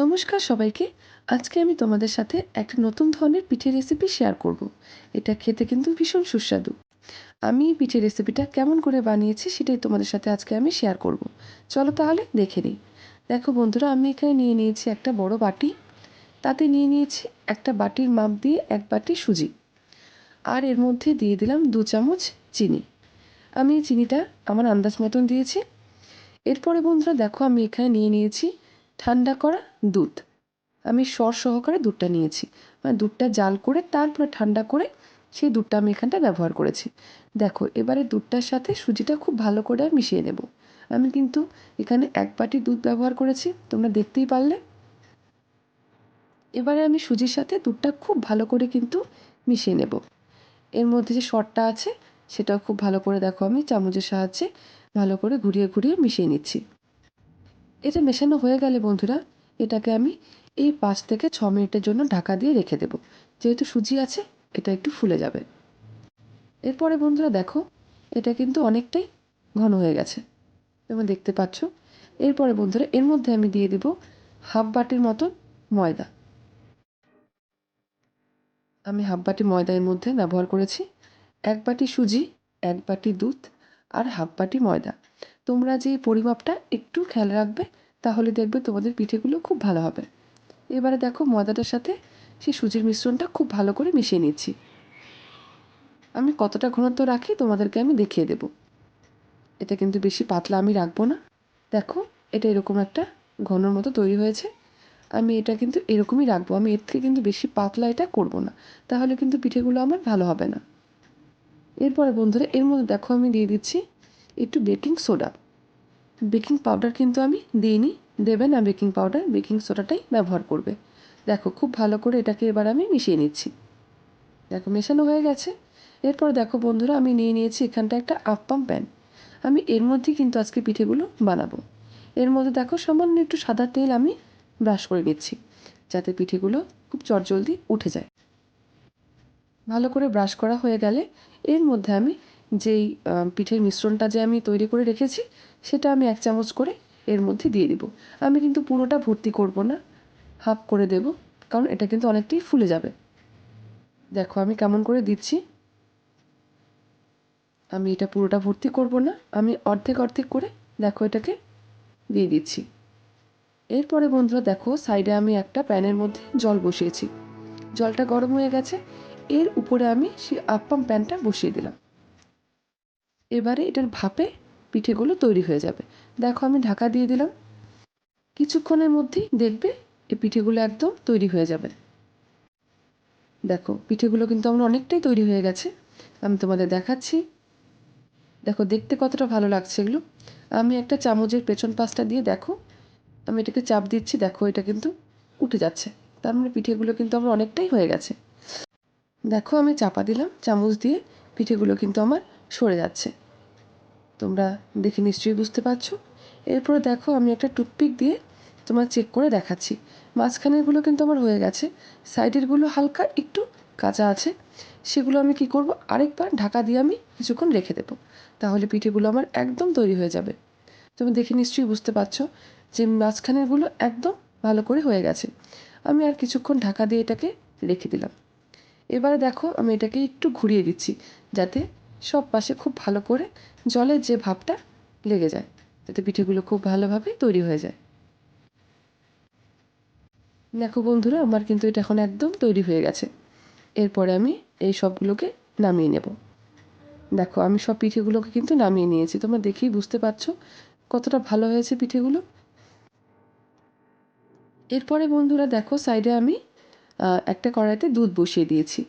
নমস্কার সবাইকে। আজকে আমি তোমাদের সাথে একটা নতুন ধরনের পিঠে রেসিপি শেয়ার করব। এটা খেতে কিন্তু ভীষণ সুস্বাদু। আমি পিঠে রেসিপিটা কেমন করে বানিয়েছি সেটাই তোমাদের সাথে আজকে আমি শেয়ার করব। চলো তাহলে দেখে নিই। দেখো বন্ধুরা, আমি এখানে নিয়ে নিয়েছি একটা বড় বাটি। তাতে নিয়ে নিয়েছি একটা বাটির মাপ দিয়ে এক বাটি সুজি। আর এর মধ্যে দিয়ে দিলাম দু চামচ চিনি। আমি চিনিটা আমার আন্দাজ মতন দিয়েছি। এরপরে বন্ধুরা, দেখো আমি এখানে নিয়ে নিয়েছি ঠান্ডা করা দুধ। আমি সর সহকারে দুধটা নিয়েছি। মানে দুধটা জাল করে তারপরে ঠান্ডা করে সেই দুধটা আমি এখানটা ব্যবহার করেছি। দেখো, এবারে দুধটার সাথে সুজিটা খুব ভালো করে মিশিয়ে নেব। আমি কিন্তু এখানে এক বাটি দুধ ব্যবহার করেছি, তোমরা দেখতেই পারলে। এবারে আমি সুজির সাথে দুধটা খুব ভালো করে কিন্তু মিশিয়ে নেব। এর মধ্যে যে সরটা আছে, সেটাও খুব ভালো করে দেখো আমি চামচের সাহায্যে ভালো করে ঘুরিয়ে ঘুরিয়ে মিশিয়ে নিচ্ছি। এটা মেশানো হয়ে গেলে বন্ধুরা, এটাকে আমি এই পাঁচ থেকে ছ মিনিটের জন্য ঢাকা দিয়ে রেখে দেবো। যেহেতু সুজি আছে, এটা একটু ফুলে যাবে। এরপরে বন্ধুরা দেখো, এটা কিন্তু অনেকটাই ঘন হয়ে গেছে। তোমরা দেখতে পাচ্ছ? এরপরে বন্ধুরা, এর মধ্যে আমি দিয়ে দেব হাফ বাটির মতন ময়দা। আমি হাফ বাটি ময়দা এর মধ্যে ব্যবহার করেছি। এক বাটি সুজি, এক বাটি দুধ আর হাফ বাটি ময়দা। তোমরা যে পরিমাপটা একটু খেয়াল রাখবে, তাহলে দেখবে তোমাদের পিঠেগুলো খুব ভালো হবে। এবারে দেখো ময়দাটার সাথে সেই সুজির মিশ্রণটা খুব ভালো করে মিশিয়ে নিচ্ছি। আমি কতটা ঘনত্ব রাখি তোমাদেরকে আমি দেখিয়ে দেব। এটা কিন্তু বেশি পাতলা আমি রাখব না। দেখো, এটা এরকম একটা ঘনর মতো তৈরি হয়েছে। আমি এটা কিন্তু এরকমই রাখব। আমি এর থেকে কিন্তু বেশি পাতলা এটা করব না। তাহলে কিন্তু পিঠেগুলো আমার ভালো হবে না। এরপরে বন্ধুরা, এর মধ্যে দেখো আমি দিয়ে দিচ্ছি একটু বেকিং সোডা। বেকিং পাউডার কিন্তু আমি দিইনি, দেবে না বেকিং পাউডার, বেকিং সোডাটাই ব্যবহার করবে। দেখো, খুব ভালো করে এটাকে এবার আমি মিশিয়ে নিচ্ছি। দেখো, মেশানো হয়ে গেছে। এরপর দেখো বন্ধুরা, আমি নিয়ে নিয়েছি এখানটা একটা আপ্পাম প্যান। আমি এর মধ্যেই কিন্তু আজকে পিঠেগুলো বানাবো। এর মধ্যে দেখো, সামান্য একটু সাদা তেল আমি ব্রাশ করে নিচ্ছি, যাতে পিঠেগুলো খুব চটজলদি উঠে যায়। ভালো করে ব্রাশ করা হয়ে গেলে এর মধ্যে আমি যেই পিঠের মিশ্রণটা যে আমি তৈরি করে রেখেছি, সেটা আমি এক চামচ করে এর মধ্যে দিয়ে দিব। আমি কিন্তু পুরোটা ভর্তি করব না, হাফ করে দেব, কারণ এটা কিন্তু অনেকটাই ফুলে যাবে। দেখো, আমি কেমন করে দিচ্ছি। আমি এটা পুরোটা ভর্তি করব না, আমি অর্ধেক অর্ধেক করে, দেখো, এটাকে দিয়ে দিচ্ছি। এরপরে বন্ধুরা, দেখো, সাইডে আমি একটা প্যানের মধ্যে জল বসিয়েছি। জলটা গরম হয়ে গেছে, এর উপরে আমি সেই আপ্পাম প্যানটা বসিয়ে দিলাম। এবারে এটার ভাপে পিঠেগুলো তৈরি হয়ে যাবে। দেখো আমি ঢাকা দিয়ে দিলাম। কিছুক্ষণের মধ্যেই দেখবে এই পিঠেগুলো একদম তৈরি হয়ে যাবে। দেখো, পিঠেগুলো কিন্তু আমার অনেকটাই তৈরি হয়ে গেছে। আমি তোমাদের দেখাচ্ছি। দেখো, দেখতে কতটা ভালো লাগছে এগুলো। আমি একটা চামচের পেছন পাশটা দিয়ে দেখো, আমি এটাকে চাপ দিচ্ছি, দেখো এটা কিন্তু উঠে যাচ্ছে। তার মানে পিঠেগুলো কিন্তু আমার অনেকটাই হয়ে গেছে। দেখো, আমি চাপা দিলাম, চামচ দিয়ে পিঠেগুলো কিন্তু আমার সরে যাচ্ছে। তোমরা দেখে নিশ্চয়ই বুঝতে পারছ। এরপরে দেখো আমি একটা টুথপিক দিয়ে তোমার চেক করে দেখাচ্ছি। মাঝখানেরগুলো কিন্তু আমার হয়ে গেছে। সাইডেরগুলো হালকা একটু কাঁচা আছে। সেগুলো আমি কি করব? আরেকবার ঢাকা দিয়ে আমি কিছুক্ষণ রেখে দেবো। তাহলে পিঠেগুলো আমার একদম তৈরি হয়ে যাবে। তুমি দেখে নিশ্চয়ই বুঝতে পারছ যে মাঝখানেরগুলো একদম ভালো করে হয়ে গেছে। আমি আর কিছুক্ষণ ঢাকা দিয়ে এটাকে রেখে দিলাম। এবারে দেখো আমি এটাকে একটু ঘুরিয়ে দিচ্ছি যাতে সব পাশে খুব ভালো করে জলের যে ভাবটা লেগে যায়, যাতে পিঠেগুলো খুব ভালোভাবে তৈরি হয়ে যায়। দেখো বন্ধুরা, আমার কিন্তু এটা এখন একদম তৈরি হয়ে গেছে। এরপরে আমি এই সবগুলোকে নামিয়ে নেব। দেখো, আমি সব পিঠেগুলোকে কিন্তু নামিয়ে নিয়েছি। তোমরা দেখেই বুঝতে পারছ কতটা ভালো হয়েছে পিঠেগুলো। এরপরে বন্ধুরা, দেখো, সাইডে আমি একটা কড়াইতে দুধ বসিয়ে দিয়েছি।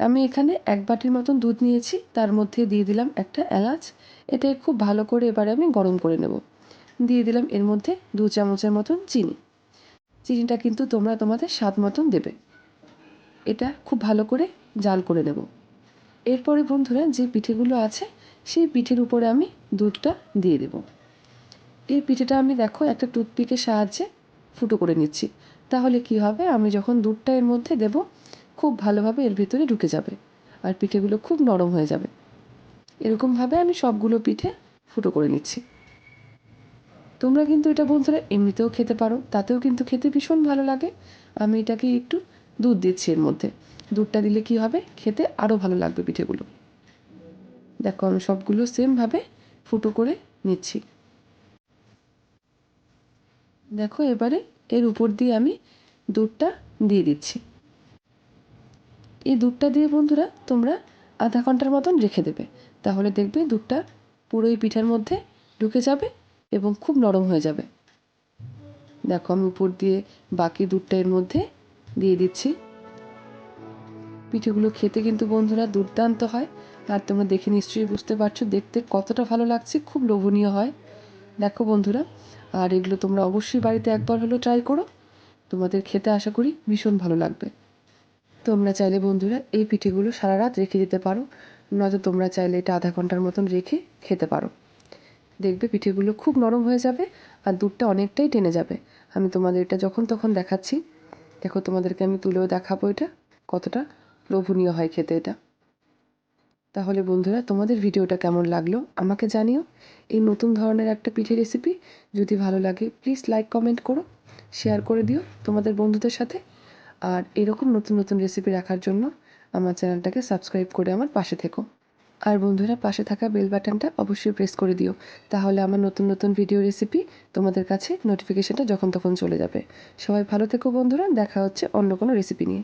আমি এখানে এক বাটির মতন দুধ নিয়েছি। তার মধ্যে দিয়ে দিলাম একটা এলাচ। এটা খুব ভালো করে এবারে আমি গরম করে নেব। দিয়ে দিলাম এর মধ্যে দু চামচের মতন চিনি। চিনিটা কিন্তু তোমরা তোমাদের স্বাদ মতন দেবে। এটা খুব ভালো করে জাল করে নেব। এরপরে বন্ধুরা যে পিঠেগুলো আছে, সেই পিঠের উপরে আমি দুধটা দিয়ে দেব। এই পিঠেটা আমি দেখো একটা টুথপিকের সাহায্যে ফুটো করে নিচ্ছি। তাহলে কি হবে? আমি যখন দুধটা এর মধ্যে দেব খুব ভালোভাবে এর ভিতরে ঢুকে যাবে আর পিঠেগুলো খুব নরম হয়ে যাবে। এরকমভাবে আমি সবগুলো পিঠে ফুটো করে নিচ্ছি। তোমরা কিন্তু এটা বন্ধুরা এমনিতেও খেতে পারো, তাতেও কিন্তু খেতে ভীষণ ভালো লাগে। আমি এটাকে একটু দুধ দিচ্ছি এর মধ্যে। দুধটা দিলে কি হবে? খেতে আরও ভালো লাগবে পিঠেগুলো। দেখো আমি সবগুলো সেমভাবে ফুটো করে নিচ্ছি। দেখো এবারে এর উপর দিয়ে আমি দুধটা দিয়ে দিচ্ছি। এই দুধটা দিয়ে বন্ধুরা তোমরা আধা ঘণ্টার মতন রেখে দেবে। তাহলে দেখবে দুধটা পুরো এই পিঠার মধ্যে ঢুকে যাবে এবং খুব নরম হয়ে যাবে। দেখো আমি উপর দিয়ে বাকি দুধটা এর মধ্যে দিয়ে দিচ্ছি। পিঠেগুলো খেতে কিন্তু বন্ধুরা দুর্দান্ত হয়। আর তোমরা দেখে নিশ্চয়ই বুঝতে পারছ, দেখতে কতটা ভালো লাগছে, খুব লোভনীয় হয়। দেখো বন্ধুরা, আর এগুলো তোমরা অবশ্যই বাড়িতে একবার হলেও ট্রাই করো। তোমাদের খেতে আশা করি ভীষণ ভালো লাগবে। তোমরা চাইলে বন্ধুরা এই পিঠেগুলো সারা রাত রেখে দিতে পারো, নয়তো তোমরা চাইলে এটা আধা ঘণ্টার মতন রেখে খেতে পারো। দেখবে পিঠেগুলো খুব নরম হয়ে যাবে আর দুধটা অনেকটাই টেনে যাবে। আমি তোমাদের এটা যখন তখন দেখাচ্ছি। দেখো, তোমাদেরকে আমি তুলেও দেখাবো এটা, কতটা লোভনীয় হয় খেতে এটা। তাহলে বন্ধুরা, তোমাদের ভিডিওটা কেমন লাগল আমাকে জানিও। এই নতুন ধরনের একটা পিঠে রেসিপি যদি ভালো লাগে প্লিজ লাইক কমেন্ট করো শেয়ার করে দিও তোমাদের বন্ধুদের সাথে। আর এরকম নতুন নতুন রেসিপি রাখার জন্য আমার চ্যানেলটাকে সাবস্ক্রাইব করে আমার পাশে থেকো। আর বন্ধুরা, পাশে থাকা বেল বাটনটা অবশ্যই প্রেস করে দিও। তাহলে আমার নতুন নতুন ভিডিও রেসিপি তোমাদের কাছে নোটিফিকেশানটা যখন তখন চলে যাবে। সবাই ভালো থেকো বন্ধুরা, দেখা হচ্ছে অন্য কোনো রেসিপি নিয়ে।